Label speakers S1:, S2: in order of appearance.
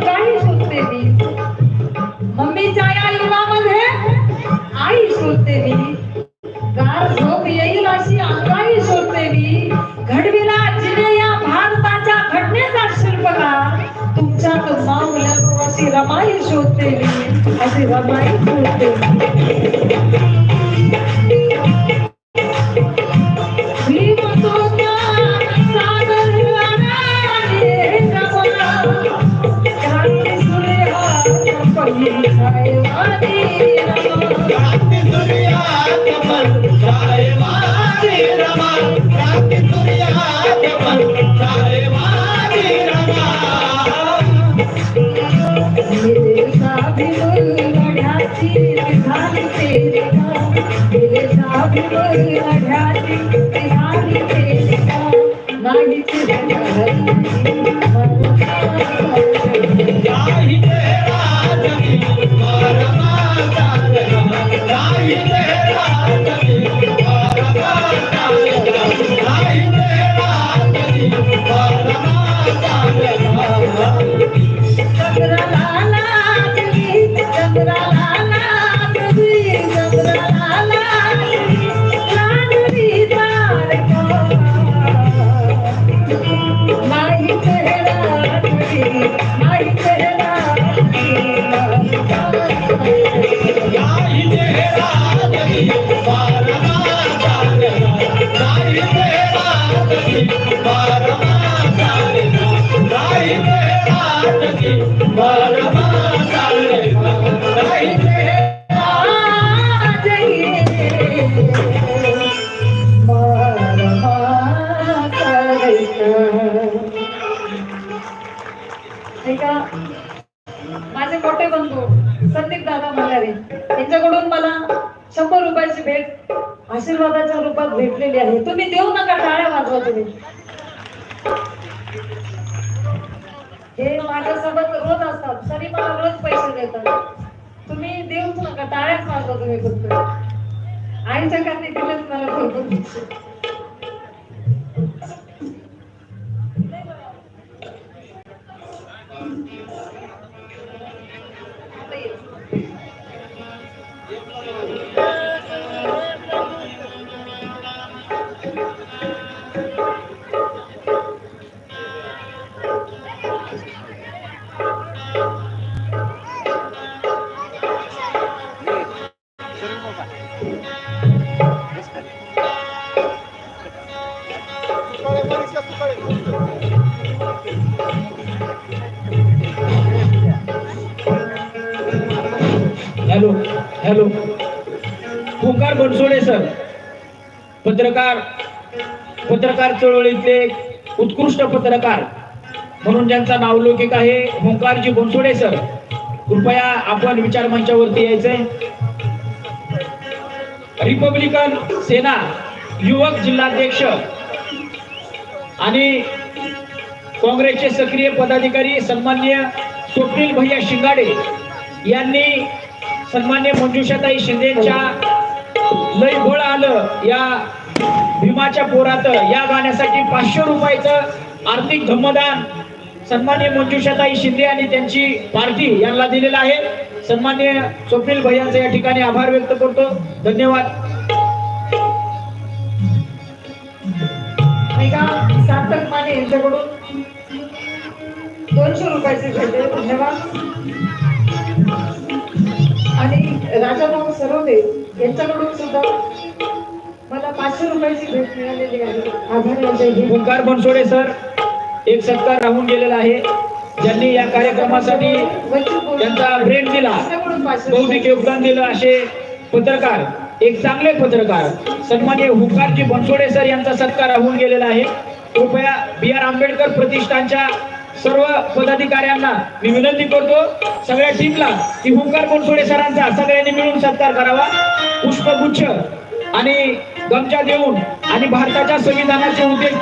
S1: काही शोधते मी मम्मीच्या या युगामध्ये आई
S2: शोधते मी गार झोप येईल अशी अंगाई शोधते मी घडविला जिने या
S1: भारताच्या घटनेचा शिल्पकार तुमच्यात माऊल्या अशी रमाई शोधते मी अशी रमाई शोधते मी I need to get
S2: away. मोठे बंधू संदीप दादा मल्हारे यांच्याकडून मला शंभर रुपयाची भेट आशीर्वादाच्या रूपात भेटलेली आहे. तुम्ही देऊ नका टाळ्या वाजवा तुम्ही. हे माझ्यासोबत रोज असतात. तरी मला रोज पैसे देतात. तुम्ही देऊच नका टाळ्याच वाजवा तुम्ही फक्त. आईच्या कारणी दिलेच मला भरपूर
S3: hello hello. Omkar Bansode sir. पत्रकार पत्रकार चळवळीतले उत्कृष्ट पत्रकार म्हणून ज्यांचा नावलौकिक आहे ओंकारजी बनसोडे सर. कृपया आपण विचार मंचावरती यायचंय. रिपब्लिकन सेना युवक जिल्हाध्यक्ष आणि काँग्रेसचे सक्रिय पदाधिकारी सन्मान्य स्वप्नील भैया शिंगाडे यांनी सन्मान्य मंजुषाताई शिंदेच्या लय गोळ आलं या भीमाच्या पोरात. या गाण्यासाठी पाचशे रुपयाचं आर्थिक धम्मदान सन्मान्य मंजुषाताई शिंदे आणि त्यांची पार्टी यांना दिलेलं आहे. सन्मान्य स्वप्नील भैयांचा या ठिकाणी आभार व्यक्त करतो. धन्यवाद.
S2: माने यांच्याकडून. दोनशे रुपयाचे भेटले धन्यवाद. आणि राजाभाऊ सरोदे यांच्याकडून सुद्धा मला पाचशे रुपयाची भेट मिळालेली आहे. आभार
S3: ओंकार बनसोडे सर एक सत्कार राहून गेलेला आहे. ज्यांनी या कार्यक्रमासाठी त्यांचा ब्रेन दिला बौद्धिक योगदान दिलं असे पत्रकार एक चांगले पत्रकार सन्मान्य हुकारजी बनसोडे सर यांचा सत्कार राहून गेलेला आहे. कृपया बी आर आंबेडकर प्रतिष्ठानच्या सर्व पदाधिकाऱ्यांना मी विनंती करतो सगळ्या टीमला की हुंकार कोणसोडे सरांचा सगळ्यांनी मिळून सत्कार करावा. पुष्पगुच्छ आणि गमचा देऊन आणि भारताच्या संविधानाचे उद्देश